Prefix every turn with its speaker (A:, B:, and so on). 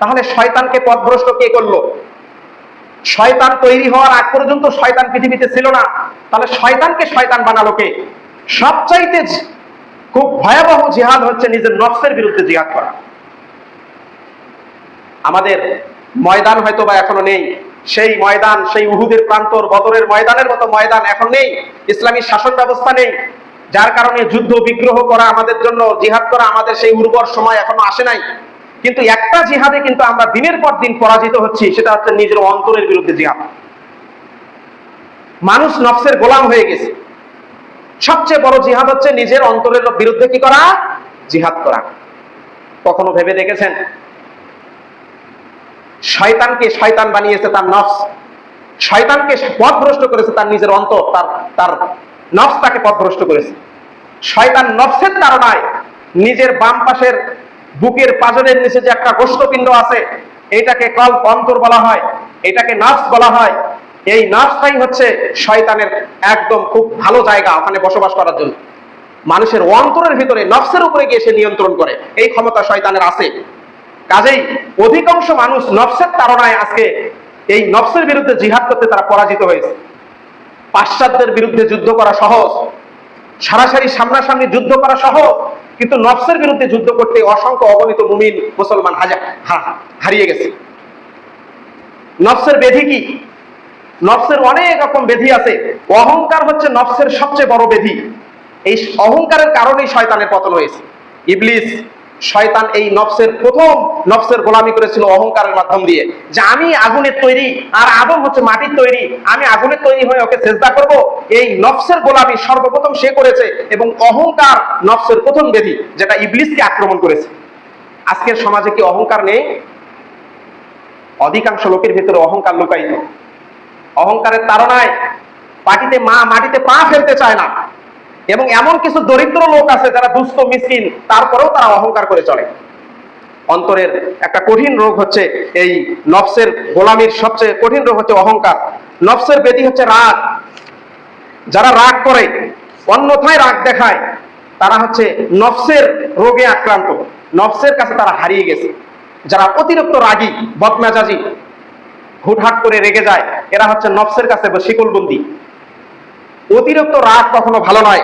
A: তাহলে শয়তানকে পথভ্রষ্ট কে করল? শয়তান তৈরি হওয়ার আগ পর্যন্ত শয়তান পৃথিবীতে ছিল না। তাহলে শয়তানকে শয়তান বানালো কে? সবচাইতে খুব ভয়াবহ জিহাদ হচ্ছে নিজের নফসের বিরুদ্ধে জিহাদ করা। আমাদের ময়দান হয়তো বা এখনও নেই। সেই ময়দান, সেই উহুদের প্রান্তর, বদরের ময়দানের মতো ময়দান এখন নেই। ইসলামী শাসন ব্যবস্থা নেই। যার কারণে যুদ্ধ, বিগ্রহ করা আমাদের জন্য, জিহাদ করা আমাদের সেই উর্বর সময় এখনও আসে নাই। কিন্তু একটা জিহাদে কিন্তু আমরা দিনের পর দিন পরাজিত হচ্ছি, সেটা হচ্ছে নিজের অন্তরের বিরুদ্ধে জিহাদ। মানুষ নফসের গোলাম হয়ে গেছে। সবচেয়ে বড় জিহাদ হচ্ছে নিজের অন্তরের বিরুদ্ধে কি করা? জিহাদ করা। কখনো ভেবে দেখেছেন? শয়তানকে শয়তান বানিয়েছে তার নফস। শয়তানকে পথভ্রষ্ট করেছে তার নিজের অন্তর, তার তার নফস তাকে পথভ্রষ্ট করেছে। শয়তান নফসের তাড়নায় নিজের বাম পাশের বুকের পাজরের নিচে যে একটা গোষ্ঠপিণ্ড আছে, এটাকে কল অন্তর বলা হয়, এটাকে নফস বলা হয়। এই নফসটাই হচ্ছে শয়তানের একদম খুব ভালো জায়গা ওখানে বসবাস করার জন্য। মানুষের অন্তরের ভিতরে, নফসের উপরে গিয়ে সে নিয়ন্ত্রণ করে। এই ক্ষমতা শয়তানের আছে। কাজেই অধিকাংশ মানুষ নফসের তাড়নায় আজকে এই নফসের বিরুদ্ধে জিহাদ করতে তারা পরাজিত হয়েছে। পাশ্চাত্যের বিরুদ্ধে যুদ্ধ করা সহজ। সরাসরি সামনাসামনি যুদ্ধ করা সহজ। কিন্তু নফসের বিরুদ্ধে যুদ্ধ করতে অসংখ্য অগণিত মুমিন মুসলমান হাজার হারিয়ে গেছে। নফসের বেধি কি? নফসের অনেক রকম বেধি আছে। অহংকার হচ্ছে নফসের সবচেয়ে বড় বেধি। এই অহংকারের কারণেই শয়তানের পতন হয়েছে। ইবলিস শয়তান এই নফসের প্রথম নফসের গোলামি করেছিল অহংকারের মাধ্যম দিয়ে। যে আমি আগুনের তৈরি আর আদম হচ্ছে মাটির তৈরি, আমি আগুনের তৈরি হয়ে ওকে চেষ্টা করব। এই নফসের গোলামি সর্বপ্রথম সে করেছে এবং অহংকার নফসের প্রথম বেধি যেটা ইবলিসকে আক্রমণ করেছে। আজকের সমাজে কি অহংকার নেই? অধিকাংশ লোকের ভিতরে অহংকার লুকায়িত। অহংকারের তাড়নায় পাটিতে মা মাটিতে পা ফেলতে চায় না। এবং এমন কিছু দরিদ্র লোক আছে যারা দুস্থ, মিসকিন, তারপরেও তারা অহংকার করে চলে। অন্তরের একটা কঠিন রোগ হচ্ছে এই নফসের গোলামির সবচেয়ে কঠিন রোগ হচ্ছে অহংকার। নফসের বেদি হচ্ছে রাগ। যারা রাগ করে, অন্যথায় রাগ দেখায়, তারা হচ্ছে নফসের রোগে আক্রান্ত। নফসের কাছে তারা হারিয়ে গেছে। যারা অতিরিক্ত রাগী, বদমেজাজি, হুটহাট করে রেগে যায়, এরা হচ্ছে নফসের কাছে শিকলবন্দি। অতিরিক্ত রাগ কখনো ভালো নয়।